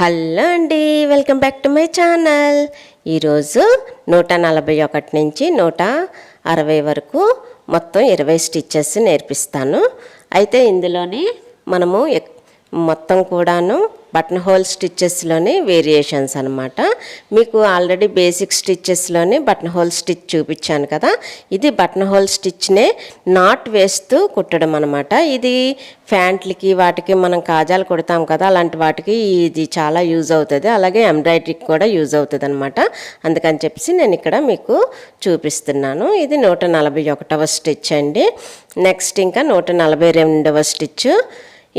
Hello అండి welcome back to my channel. ఈరోజు నూట నలభై ఒకటి నుంచి నూట అరవై వరకు మొత్తం ఇరవై స్టిచ్చెస్ నేర్పిస్తాను. అయితే ఇందులోని మనము ఎక్- మొత్తం కూడాను బటన్ హోల్ స్టిచ్చెస్లోని వేరియేషన్స్ అనమాట మీకు ఆల్రెడీ బేసిక్ స్టిచ్చెస్లోని బటన్ హోల్ స్టిచ్ చూపించాను కదా. ఇది బటన్ హోల్ స్టిచ్నే నాట్ వేస్తూ కుట్టడం అనమాట ఇది ఫ్యాంట్లకి వాటికి మనం కాజాలు కుడతాం కదా అలాంటి వాటికి ఇది చాలా యూజ్ అవుతుంది. అలాగే ఎంబ్రాయిడరీకి కూడా యూజ్ అవుతుంది అనమాట అందుకని చెప్పేసి నేను ఇక్కడ మీకు చూపిస్తున్నాను. ఇది నూట నలభై ఒకటవ స్టిచ్ అండి. నెక్స్ట్ ఇంకా నూట నలభై రెండవ స్టిచ్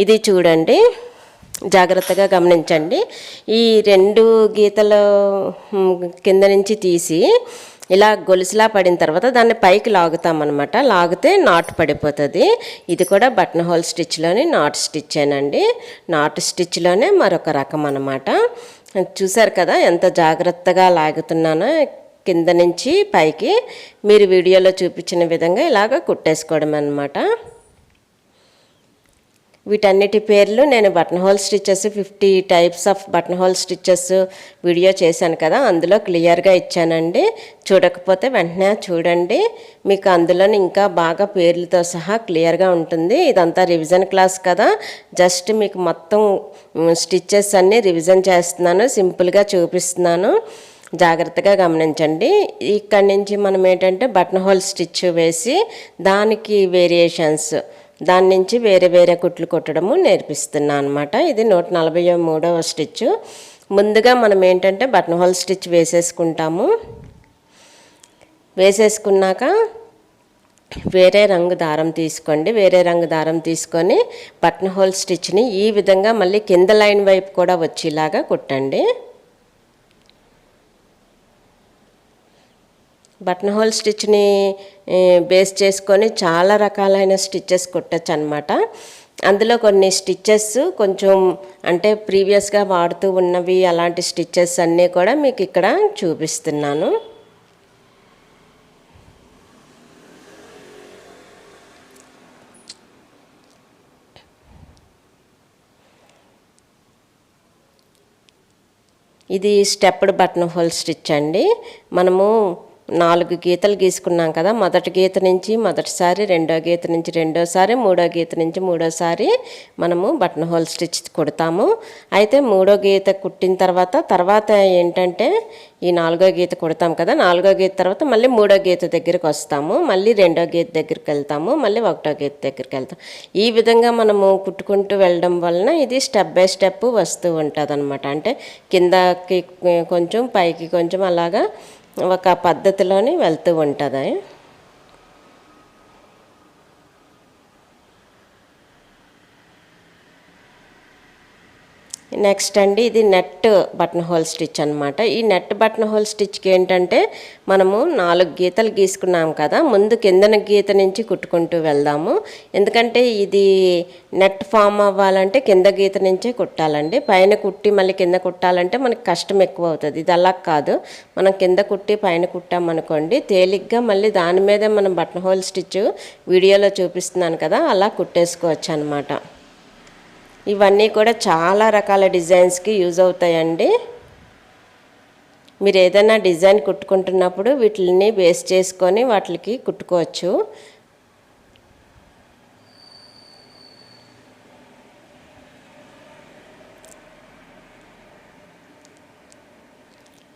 ఇది చూడండి. జాగ్రత్తగా గమనించండి. ఈ రెండు గీతలు కింద నుంచి తీసి ఇలా గొలుసులా పడిన తర్వాత దాన్ని పైకి లాగుతామన్నమాట. లాగితే నాట్ పడిపోతుంది. ఇది కూడా బటన్ హోల్ స్టిచ్లోని నాట్ స్టిచ్చేనండి. నాట్ స్టిచ్లోనే మరొక రకం అనమాట చూసారు కదా ఎంత జాగ్రత్తగా లాగుతున్నానో కింద నుంచి పైకి. మీరు వీడియోలో చూపించిన విధంగా ఇలాగ కుట్టేసుకోవడం అన్నమాట వీటన్నిటి పేర్లు నేను button hole stitches fifty types of button hole stitches video చేశాను కదా అందులో క్లియర్గా ఇచ్చానండి. చూడకపోతే వెంటనే చూడండి. మీకు అందులో ఇంకా బాగా పేర్లతో సహా క్లియర్గా ఉంటుంది. ఇదంతా రివిజన్ క్లాస్ కదా. జస్ట్ మీకు మొత్తం స్టిచెస్ అన్నీ రివిజన్ చేస్తున్నాను సింపుల్గా చూపిస్తున్నాను. జాగ్రత్తగా గమనించండి. ఇక్కడి నుంచి మనం ఏంటంటే బటన్ హోల్ స్టిచ్ వేసి దానికి వేరియేషన్స్ దాని నుంచి వేరే వేరే కుట్లు కుట్టడము నేర్పిస్తున్నాను అనమాట ఇది నూట నలభై మూడవ స్టిచ్. ముందుగా మనం ఏంటంటే బటన్ హోల్ స్టిచ్ వేసేసుకుంటాము. వేసేసుకున్నాక వేరే రంగు దారం తీసుకోండి. వేరే రంగు దారం తీసుకొని బటన్ హోల్ స్టిచ్ని ఈ విధంగా మళ్ళీ కింద లైన్ వైపు కూడా వచ్చేలాగా కుట్టండి. బటన్ హోల్ స్టిచ్ని బేస్ చేసుకొని చాలా రకాలైన స్టిచ్చెస్ కుట్టచ్చు అనమాట అందులో కొన్ని స్టిచ్చెస్ కొంచెం అంటే ప్రీవియస్గా వాడుతూ ఉన్నవి అలాంటి స్టిచ్చెస్ అన్నీ కూడా మీకు ఇక్కడ చూపిస్తున్నాను. ఇది స్టెప్డ్ బటన్ హోల్ స్టిచ్ అండి. మనము నాలుగు గీతలు గీసుకున్నాం కదా. మొదటి గీత నుంచి మొదటిసారి రెండో గీత నుంచి రెండోసారి మూడో గీత నుంచి మూడోసారి మనము బటన్ హోల్ స్టిచ్ కుడతాము. అయితే మూడో గీత కుట్టిన తర్వాత తర్వాత ఏంటంటే ఈ నాలుగో గీత కుడతాం కదా. నాలుగో గీత తర్వాత మళ్ళీ మూడో గీత దగ్గరికి వస్తాము. మళ్ళీ రెండో గీత దగ్గరికి వెళ్తాము. మళ్ళీ ఒకటో గీత దగ్గరికి వెళ్తాం ఈ విధంగా మనము కుట్టుకుంటూ వెళ్ళడం వలన ఇది స్టెప్ బై స్టెప్ వస్తూ ఉంటుంది అంటే కిందకి కొంచెం పైకి కొంచెం అలాగా ఒక పద్ధతిలోని వెళ్తూ ఉంటుంది. నెక్స్ట్ అండి ఇది నెట్ బటన్ హోల్ స్టిచ్ అనమాట ఈ నెట్ బటన్ హోల్ స్టిచ్కి ఏంటంటే మనము నాలుగు గీతలు గీసుకున్నాం కదా ముందు కిందన గీత నుంచి కుట్టుకుంటూ వెళ్దాము. ఎందుకంటే ఇది నెట్ ఫామ్ అవ్వాలంటే కింద గీత నుంచే కుట్టాలండి. పైన కుట్టి మళ్ళీ కింద కుట్టాలంటే మనకి కష్టం ఎక్కువ అవుతుంది ఇది అలా కాదు. మనం కింద కుట్టి పైన కుట్టామనుకోండి తేలిగ్గా మళ్ళీ దాని మీదే మనం బటన్ హోల్ స్టిచ్ వీడియోలో చూపిస్తున్నాను కదా అలా కుట్టేసుకోవచ్చు అనమాట ఇవన్నీ కూడా చాలా రకాల డిజైన్స్కి యూజ్ అవుతాయండి. మీరు ఏదైనా డిజైన్ కుట్టుకుంటున్నప్పుడు వీటిని బేస్ చేసుకొని వాటికి కుట్టుకోవచ్చు.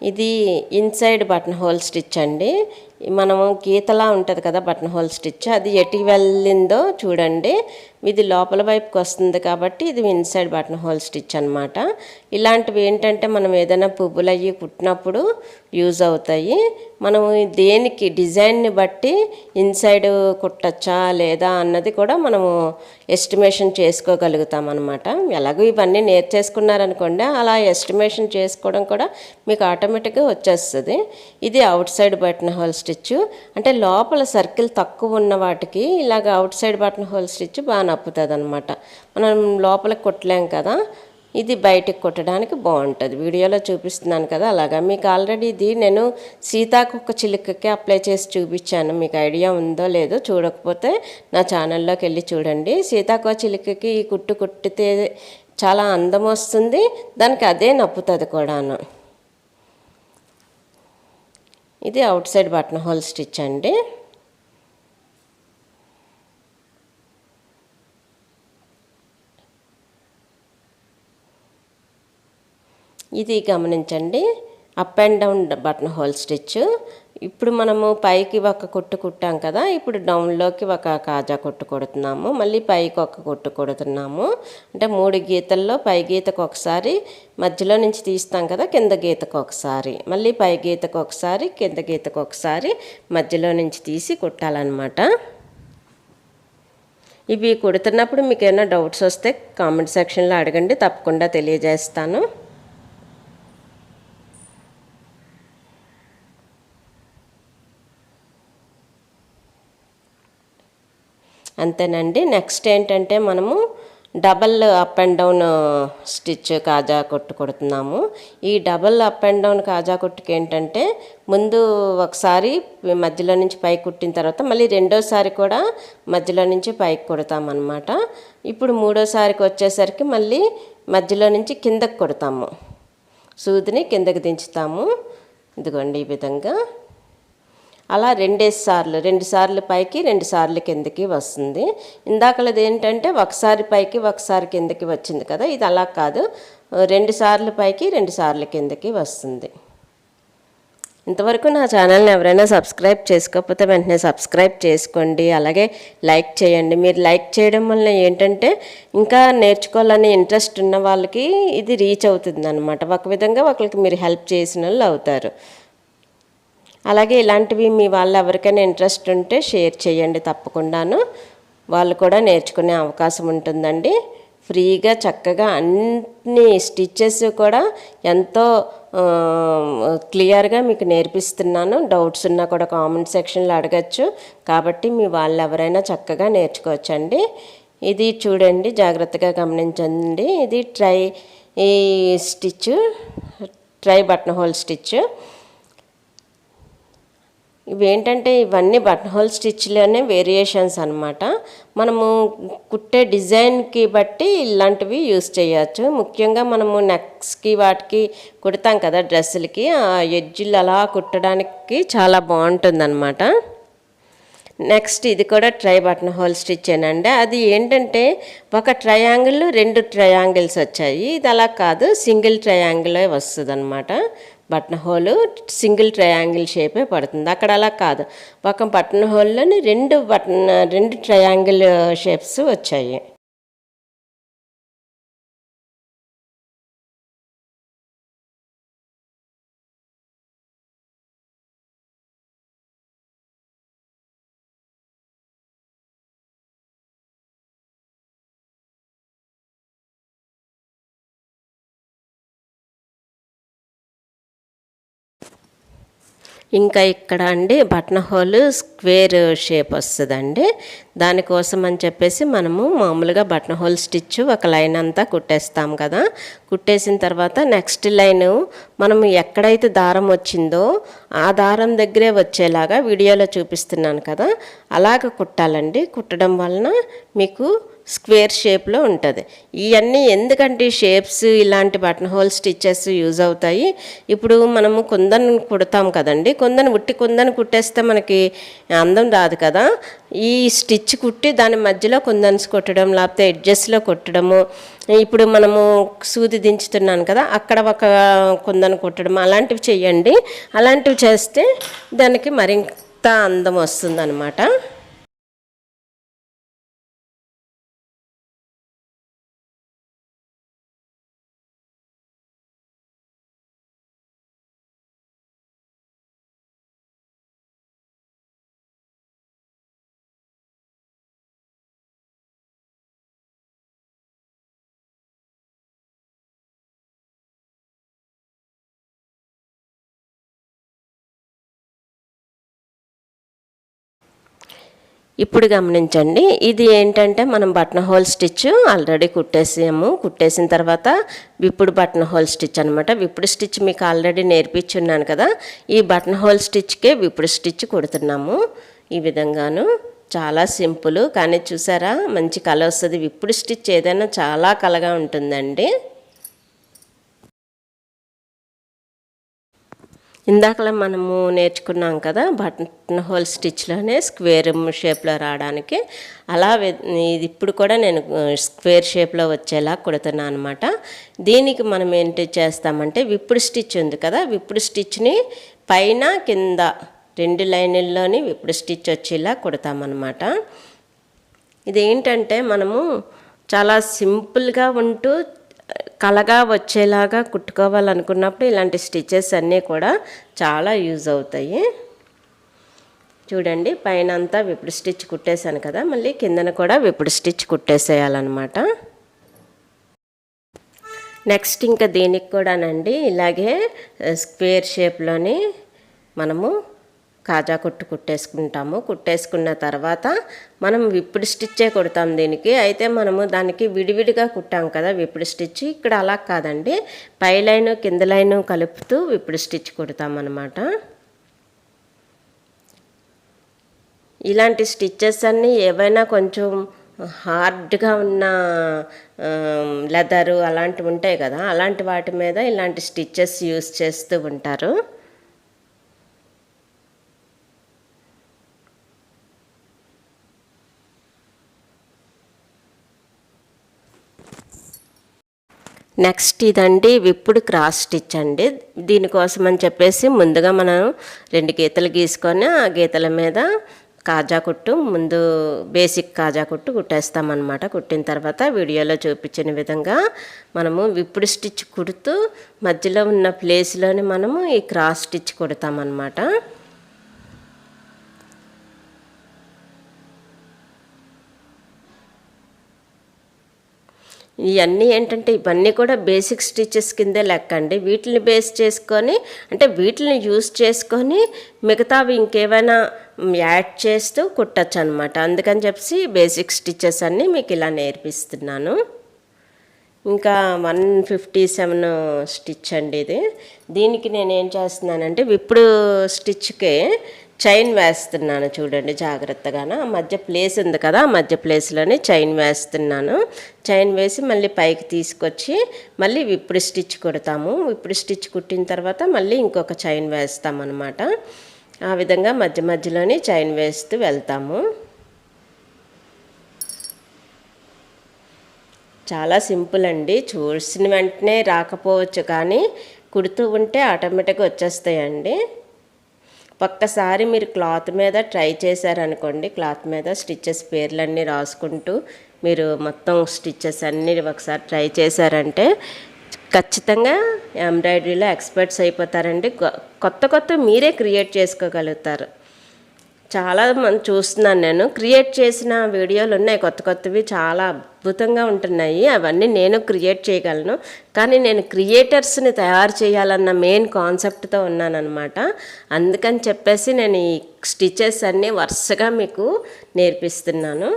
ఇది ఇన్సైడ్ బటన్ హోల్ స్టిచ్ అండి. మనము గీతలా ఉంటుంది కదా బటన్ హోల్ స్టిచ్ అది ఎటు వెళ్ళిందో చూడండి. ఇది లోపల వైపుకి వస్తుంది కాబట్టి ఇది ఇన్సైడ్ బటన్ హోల్ స్టిచ్ అనమాట ఇలాంటివి ఏంటంటే మనం ఏదైనా పువ్వులు అవి కుట్టినప్పుడు యూజ్ అవుతాయి. మనము దేనికి డిజైన్ని బట్టి ఇన్సైడ్ కుట్టచ్చా లేదా అన్నది కూడా మనము ఎస్టిమేషన్ చేసుకోగలుగుతాం అనమాట ఎలాగో ఇవన్నీ నేర్చేసుకున్నారనుకోండి అలా ఎస్టిమేషన్ చేసుకోవడం కూడా మీకు ఆటోమేటిక్గా వచ్చేస్తుంది. ఇది outside button whole stitch. అంటే లోపల సర్కిల్ తక్కువ ఉన్న వాటికి ఇలాగ outside button whole stitch బాగా నప్పుతుంది అనమాట మనం లోపల కుట్టలేం కదా ఇది బయటకు కుట్టడానికి బాగుంటుంది. వీడియోలో చూపిస్తున్నాను కదా అలాగా. మీకు ఆల్రెడీ ఇది నేను సీతాకొక చిలుకకి అప్లై చేసి చూపించాను. మీకు ఐడియా ఉందో లేదో చూడకపోతే నా ఛానల్లోకి వెళ్ళి చూడండి. సీతాకొక చిలుకకి ఈ కుట్టు కుట్టితే చాలా అందం వస్తుంది. దానికి అదే నప్పుతుంది కూడాను. ఇది outside button whole stitch అండి. ఇది గమనించండి. Up and down buttonhole stitch ఇప్పుడు మనము పైకి ఒక కుట్టు కుట్టాం కదా ఇప్పుడు డౌన్లోకి ఒక కాజా కుట్టు కొడుతున్నాము మళ్ళీ పైకి ఒక కుట్టు కొడుతున్నాము. అంటే మూడు గీతల్లో పై గీతకు ఒకసారి మధ్యలో నుంచి తీస్తాం కదా కింద గీతకు ఒకసారి. మళ్ళీ పై గీతకు ఒకసారి కింద గీతకు ఒకసారి మధ్యలో నుంచి తీసి కుట్టాలన్నమాట. ఇవి కుడుతున్నప్పుడు మీకు ఏమైనా డౌట్స్ వస్తే కామెంట్ సెక్షన్లో అడగండి తప్పకుండా తెలియజేస్తాను. అంతేనండి. నెక్స్ట్ ఏంటంటే మనము double up and down stitch కాజా కొట్టు కొడుతున్నాము. ఈ డబల్ అప్ అండ్ డౌన్ కాజా కొట్టుకి ఏంటంటే ముందు ఒకసారి మధ్యలో నుంచి పైకి కుట్టిన తర్వాత మళ్ళీ రెండోసారి కూడా మధ్యలో నుంచి పైకి కుడతామన్నమాట. ఇప్పుడు మూడోసారికి వచ్చేసరికి మళ్ళీ మధ్యలో నుంచి కిందకు కొడతాము. సూదిని కిందకు దించుతాము. ఇదిగోండి ఈ విధంగా. అలా రెండేసి సార్లు రెండు సార్లు పైకి రెండు సార్లు కిందకి వస్తుంది. ఇందాకలది ఏంటంటే ఒకసారి పైకి ఒకసారి కిందకి వచ్చింది కదా ఇది అలా కాదు. రెండు సార్లు పైకి రెండు సార్లు కిందకి వస్తుంది. ఇంతవరకు నా ఛానల్ని ఎవరైనా సబ్స్క్రైబ్ చేసుకోకపోతే వెంటనే సబ్స్క్రైబ్ చేసుకోండి. అలాగే లైక్ చేయండి. మీరు లైక్ చేయడం వల్ల ఏంటంటే ఇంకా నేర్చుకోవాలని ఇంట్రెస్ట్ ఉన్న వాళ్ళకి ఇది రీచ్ అవుతుంది అనమాట ఒక విధంగా ఒకరికి మీరు హెల్ప్ చేసిన వాళ్ళు అవుతారు. అలాగే ఇలాంటివి మీ వాళ్ళు ఎవరికైనా ఇంట్రెస్ట్ ఉంటే షేర్ చేయండి తప్పకుండాను. వాళ్ళు కూడా నేర్చుకునే అవకాశం ఉంటుందండి. ఫ్రీగా చక్కగా అన్ని స్టిచ్చెస్ కూడా ఎంతో క్లియర్గా మీకు నేర్పిస్తున్నాను. డౌట్స్ ఉన్నా కూడా కామెంట్ సెక్షన్లో అడగచ్చు. కాబట్టి మీ వాళ్ళు ఎవరైనా చక్కగా నేర్చుకోవచ్చండి. ఇది చూడండి జాగ్రత్తగా గమనించండి. ఇది ట్రై ఈ stitch try button whole stitch ఇవేంటంటే ఇవన్నీ బటన్ హోల్ స్టిచ్లోనే వేరియేషన్స్ అనమాట మనము కుట్టే డిజైన్కి బట్టి ఇలాంటివి యూస్ చేయొచ్చు. ముఖ్యంగా మనము నెక్స్కి వాటికి కుడతాం కదా డ్రెస్సులకి ఆ ఎడ్జిలు అలా కుట్టడానికి చాలా బాగుంటుంది నెక్స్ట్ ఇది కూడా ట్రై బటన్ హోల్ స్టిచ్ అండి అది ఏంటంటే ఒక ట్రయాంగిల్ రెండు ట్రయాంగిల్స్ వచ్చాయి. ఇది అలా కాదు సింగిల్ ట్రయాంగిలే వస్తుంది అనమాట బటన్ హోల్ సింగిల్ ట్రయాంగిల్ షేపే పడుతుంది. అక్కడ అలా కాదు. ఒక బటన్ హోల్లోని రెండు బటన్ రెండు ట్రయాంగిల్ షేప్స్ వచ్చాయి. ఇంకా ఇక్కడ అండి బటన్ హోల్ స్క్వేర్ షేప్ వస్తుందండి. దానికోసం అని చెప్పేసి మనము మామూలుగా బటన్ హోల్ స్టిచ్ ఒక లైన్ అంతా కుట్టేస్తాం కదా. కుట్టేసిన తర్వాత నెక్స్ట్ లైన్ మనం ఎక్కడైతే దారం వచ్చిందో ఆ దారం దగ్గరే వచ్చేలాగా వీడియోలో చూపిస్తున్నాను కదా. అలాగ కుట్టాలండి. కుట్టడం వలన మీకు స్క్వేర్ షేప్లో ఉంటుంది. ఇవన్నీ ఎందుకంటే షేప్స్ ఇలాంటి బటన్ హోల్ స్టిచ్చెస్ యూజ్ అవుతాయి. ఇప్పుడు మనము కుందన్ కుడతాం కదండి. కుందన్ ఉట్టి కుందన్ కుట్టేస్తే మనకి అందం రాదు కదా. ఈ స్టిచ్ కుట్టి దాని మధ్యలో కుందన్స్ కొట్టడం లేకపోతే ఎడ్జస్ట్లో కొట్టడము. ఇప్పుడు మనము సూది దించుతున్నాను కదా అక్కడ ఒక కుందన్ కుట్టడం అలాంటివి చేయండి అలాంటివి చేస్తే దానికి మరింత అందం వస్తుందన్నమాట. ఇప్పుడు గమనించండి ఇది ఏంటంటే మనం బటన్ హోల్ స్టిచ్ ఆల్రెడీ కుట్టేసాము. కుట్టేసిన తర్వాత విప్పుడు బటన్ హోల్ స్టిచ్ అనమాట విప్పుడు స్టిచ్ మీకు ఆల్రెడీ నేర్పించున్నాను కదా ఈ బటన్ హోల్ స్టిచ్కే విప్పుడు స్టిచ్ కుడుతున్నాము. ఈ విధంగాను చాలా సింపుల్. కానీ చూసారా మంచి కళ వస్తుంది. విప్పుడు స్టిచ్ ఏదైనా చాలా కలగా ఉంటుందండి. ఇందాకలా మనము నేర్చుకున్నాం కదా బటన్ హోల్ స్టిచ్లోనే స్క్వేర్ షేప్లో రావడానికి. అలా ఇది ఇప్పుడు కూడా నేను స్క్వేర్ షేప్లో వచ్చేలా కుడుతున్నాను అనమాట దీనికి మనం ఏంటి చేస్తామంటే విప్పుడు స్టిచ్ ఉంది కదా విప్పుడు స్టిచ్ని పైన కింద రెండు లైన్ల్లోని విప్పుడు స్టిచ్ వచ్చేలా కుడతామన్నమాట. ఇదేంటంటే మనము చాలా సింపుల్గా ఉంటూ కలగా వచ్చేలాగా కుట్టుకోవాలనుకున్నప్పుడు ఇలాంటి స్టిచెస్ అన్నీ కూడా చాలా యూజ్ అవుతాయి. చూడండి పైన అంతా విప్పుడు స్టిచ్ కుట్టేశాను కదా మళ్ళీ కిందన కూడా విప్పుడు స్టిచ్ కుట్టేసేయాలన్నమాట. నెక్స్ట్ ఇంకా దీనికి కూడానండి ఇలాగే స్క్వేర్ షేప్లోని మనము కాజా కుట్టు కుట్టేసుకుంటాము. కుట్టేసుకున్న తర్వాత మనం విప్పుడు స్టిచ్చే కుడతాం దీనికి. అయితే మనము దానికి విడివిడిగా కుట్టాం కదా విప్పుడు స్టిచ్. ఇక్కడ అలా కాదండి. పై లైను కింద లైను కలుపుతూ విప్పుడు స్టిచ్ కుడతాం అనమాట ఇలాంటి స్టిచ్చెస్ అన్నీ ఏవైనా కొంచెం హార్డ్గా ఉన్న లెదరు అలాంటివి ఉంటాయి కదా. అలాంటి వాటి మీద ఇలాంటి స్టిచ్చెస్ యూస్ చేస్తూ ఉంటారు. నెక్స్ట్ ఇదండి విప్పుడు క్రాస్ స్టిచ్ అండి. దీనికోసం అని చెప్పేసి ముందుగా మనం రెండు గీతలు గీసుకొని ఆ గీతల మీద కాజా కుట్టు ముందు బేసిక్ కాజా కుట్టు కుట్టేస్తామన్నమాట. కుట్టిన తర్వాత వీడియోలో చూపించిన విధంగా మనము విప్పుడు స్టిచ్ కుడుతూ మధ్యలో ఉన్న ప్లేస్లోని మనము ఈ క్రాస్ స్టిచ్ కుడతామన్నమాట. ఇవన్నీ ఏంటంటే ఇవన్నీ కూడా బేసిక్ స్టిచెస్ కిందే లెక్క అండి. వీటిని బేస్ చేసుకొని అంటే వీటిని యూస్ చేసుకొని మిగతావి ఇంకేమైనా యాడ్ చేస్తూ కుట్టచ్చు అనమాట అందుకని చెప్పి బేసిక్ స్టిచెస్ అన్నీ మీకు ఇలా నేర్పిస్తున్నాను. ఇంకా వన్ ఫిఫ్టీ సెవెన్ స్టిచ్ అండి ఇది. దీనికి నేను ఏం చేస్తున్నానంటే ఇప్పుడు స్టిచ్కి చైన్ వేస్తున్నాను చూడండి జాగ్రత్తగాన. మధ్య ప్లేస్ ఉంది కదా ఆ మధ్య ప్లేస్లోనే చైన్ వేస్తున్నాను. చైన్ వేసి మళ్ళీ పైకి తీసుకొచ్చి మళ్ళీ విప్పుడు స్టిచ్ కుడతాము. విప్పుడు స్టిచ్ కుట్టిన తర్వాత మళ్ళీ ఇంకొక చైన్ వేస్తామన్నమాట. ఆ విధంగా మధ్య మధ్యలోనే చైన్ వేస్తూ వెళ్తాము. చాలా సింపుల్ అండి. చూసిన వెంటనే రాకపోవచ్చు కానీ కుడుతూ ఉంటే ఆటోమేటిక్గా వచ్చేస్తాయండి. ఒక్కసారి మీరు క్లాత్ మీద ట్రై చేశారనుకోండి క్లాత్ మీద స్టిచ్చెస్ పేర్లన్నీ రాసుకుంటూ మీరు మొత్తం స్టిచ్చెస్ అన్నీ ఒకసారి ట్రై చేశారంటే ఖచ్చితంగా ఎంబ్రాయిడరీలో ఎక్స్పర్ట్స్ అయిపోతారండి. కొ- కొత్త కొత్త మీరే క్రియేట్ చేసుకోగలుగుతారు. చాలా మంది చూస్తున్నాను నేను. క్రియేట్ చేసిన వీడియోలు ఉన్నాయి కొత్త కొత్తవి. చాలా అద్భుతంగా ఉంటున్నాయి. అవన్నీ నేను క్రియేట్ చేయగలను. కానీ నేను క్రియేటర్స్ని తయారు చేయాలన్న మెయిన్ కాన్సెప్ట్తో ఉన్నానన్నమాట. అందుకని చెప్పేసి నేను ఈ స్టిచెస్ అన్నీ వరుసగా మీకు నేర్పిస్తున్నాను.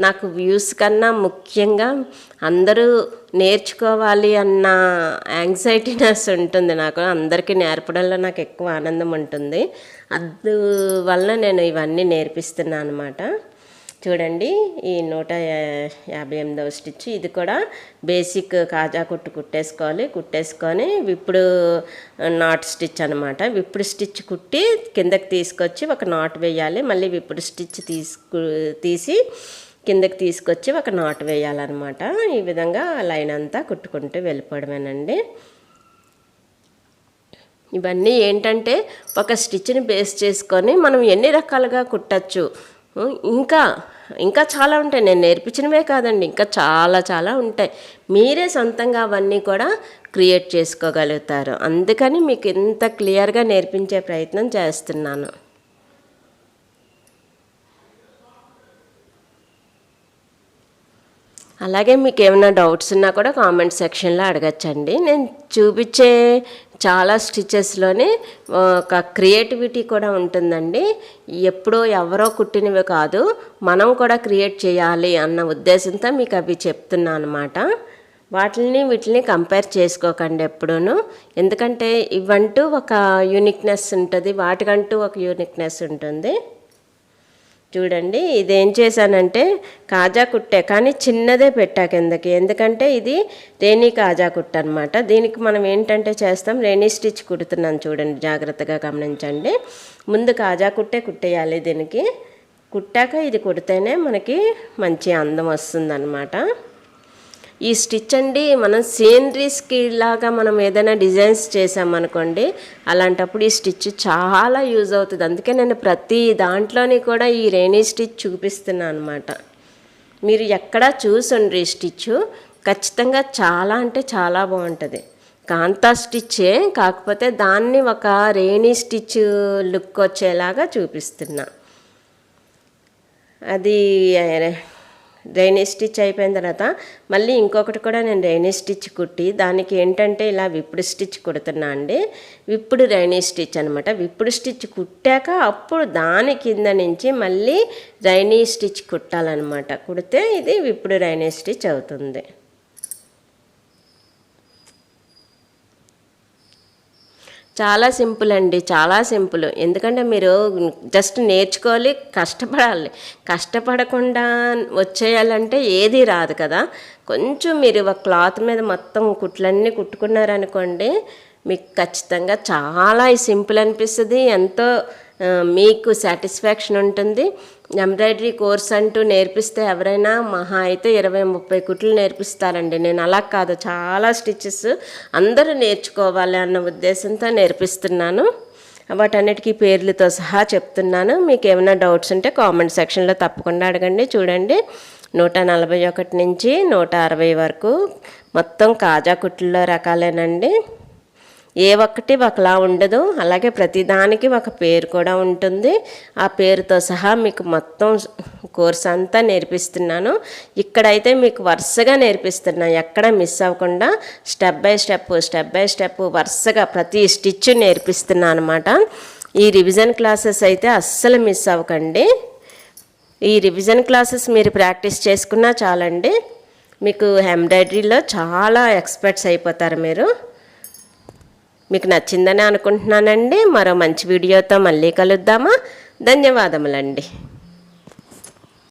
నాకు వ్యూస్ కన్నా ముఖ్యంగా అందరూ నేర్చుకోవాలి అన్న యాంగ్జైటీనెస్ ఉంటుంది నాకు. అందరికీ నేర్పడంలో నాకు ఎక్కువ ఆనందం ఉంటుంది. అందువల్ల నేను ఇవన్నీ నేర్పిస్తున్నాను అనమాట చూడండి ఈ నూట యాభై ఎనిమిదవ స్టిచ్. ఇది కూడా బేసిక్ కాజా కుట్టు కుట్టేసుకోవాలి. కుట్టేసుకొని విప్పుడు నాట్ స్టిచ్ అనమాట విప్పుడు స్టిచ్ కుట్టి కిందకి తీసుకొచ్చి ఒక నాట్ వేయాలి. మళ్ళీ విప్పుడు స్టిచ్ తీసుకు తీసి కిందకి తీసుకొచ్చి ఒక నాట్ వేయాలన్నమాట. ఈ విధంగా లైన్ అంతా కుట్టుకుంటూ వెళ్ళిపోవడమేనండి. ఇవన్నీ ఏంటంటే ఒక స్టిచ్ని బేస్ చేసుకొని మనం ఎన్ని రకాలుగా కుట్టచ్చు? ఇంకా ఇంకా చాలా ఉంటాయి. నేను నేర్పించినవే కాదండి. ఇంకా చాలా చాలా ఉంటాయి. మీరే సొంతంగా అవన్నీ కూడా క్రియేట్ చేసుకోగలుగుతారు. అందుకని మీకు ఇంత క్లియర్గా నేర్పించే ప్రయత్నం చేస్తున్నాను. అలాగే మీకు ఏమైనా డౌట్స్ ఉన్నా కూడా కామెంట్ సెక్షన్లో అడగచ్చండి. నేను చూపించే చాలా స్టిచెస్లోనే ఒక క్రియేటివిటీ కూడా ఉంటుందండి. ఎప్పుడో ఎవరో కుట్టినవి కాదు మనం కూడా క్రియేట్ చేయాలి అన్న ఉద్దేశంతో మీకు అవి చెప్తున్నాను అనమాట వాటిని వీటిని కంపేర్ చేసుకోకండి ఎప్పుడూను. ఎందుకంటే ఇవంటూ ఒక యూనిక్నెస్ ఉంటుంది వాటికంటూ ఒక యూనిక్నెస్ ఉంటుంది. చూడండి ఇదేం చేశానంటే కాజా కుట్టే కానీ చిన్నదే పెట్టా కిందకి. ఎందుకంటే ఇది రేణి కాజా కుట్ట అనమాట దీనికి మనం ఏంటంటే చేస్తాం రేణి స్టిచ్ కుడుతున్నాను చూడండి జాగ్రత్తగా గమనించండి. ముందు కాజా కుట్టే కుట్టేయాలి దీనికి. కుట్టాక ఇది కుడితేనే మనకి మంచి అందం వస్తుందన్నమాట. ఈ స్టిచ్ అండి మనం సీనరీస్కి లాగా మనం ఏదైనా డిజైన్స్ చేసామనుకోండి అలాంటప్పుడు ఈ స్టిచ్ చాలా యూజ్ అవుతుంది. అందుకే నేను ప్రతి దాంట్లోని కూడా ఈ రేణీ స్టిచ్ చూపిస్తున్నాను అనమాట మీరు ఎక్కడా చూసుండ్రి ఈ స్టిచ్ ఖచ్చితంగా చాలా అంటే చాలా బాగుంటుంది. కాంతా స్టిచ్చే కాకపోతే దాన్ని ఒక రేణీ స్టిచ్ లుక్ వచ్చేలాగా చూపిస్తున్నా. అది రైనీ స్టిచ్ అయిపోయిన తర్వాత మళ్ళీ ఇంకొకటి కూడా నేను రైనీ స్టిచ్ కుట్టి దానికి ఏంటంటే ఇలా విప్పుడు స్టిచ్ కుడుతున్నా అండి. విప్పుడు రైనీ స్టిచ్ అనమాట విప్పుడు స్టిచ్ కుట్టాక అప్పుడు దాని కింద నుంచి మళ్ళీ రైనీ స్టిచ్ కుట్టాలన్నమాట. కుడితే ఇది విప్పుడు రైనీ స్టిచ్ అవుతుంది. చాలా సింపుల్ అండి చాలా సింపుల్. ఎందుకంటే మీరు జస్ట్ నేర్చుకోవాలి కష్టపడాలి. కష్టపడకుండా వచ్చేయాలంటే ఏది రాదు కదా. కొంచెం మీరు ఒక క్లాత్ మీద మొత్తం కుట్లన్నీ కుట్టుకున్నారనుకోండి మీకు ఖచ్చితంగా చాలా సింపుల్ అనిపిస్తుంది. ఎంతో మీకు సాటిస్ఫాక్షన్ ఉంటుంది. ఎంబ్రాయిడరీ కోర్స్ అంటూ నేర్పిస్తే ఎవరైనా మహా అయితే ఇరవై ముప్పై కుట్లు నేర్పిస్తారండి. నేను అలా కాదు చాలా స్టిచెస్ అందరూ నేర్చుకోవాలి అన్న ఉద్దేశంతో నేర్పిస్తున్నాను. వాటన్నిటికీ పేర్లతో సహా చెప్తున్నాను. మీకు ఏమైనా డౌట్స్ ఉంటే కామెంట్ సెక్షన్లో తప్పకుండా అడగండి. చూడండి నూట నలభై ఒకటి నుంచి నూట అరవై వరకు మొత్తం కాజా కుట్లలో రకాలేనండి. ఏ ఒక్కటి ఒకలా ఉండదు. అలాగే ప్రతిదానికి ఒక పేరు కూడా ఉంటుంది. ఆ పేరుతో సహా మీకు మొత్తం కోర్స్ అంతా నేర్పిస్తున్నాను. ఇక్కడైతే మీకు వరుసగా నేర్పిస్తున్నా. ఎక్కడ మిస్ అవ్వకుండా step by step step by step వరుసగా ప్రతి స్టిచ్ నేర్పిస్తున్నా అనమాట ఈ రివిజన్ క్లాసెస్ అయితే అస్సలు మిస్ అవ్వకండి. ఈ రివిజన్ క్లాసెస్ మీరు ప్రాక్టీస్ చేసుకున్నా చాలండి. మీకు ఎంబ్రాయిడరీలో చాలా ఎక్స్పర్ట్స్ అయిపోతారు మీరు. మీకు నచ్చిందని అనుకుంటున్నానండి. మరో మంచి వీడియోతో మళ్ళీ కలుద్దామా? ధన్యవాదములండి.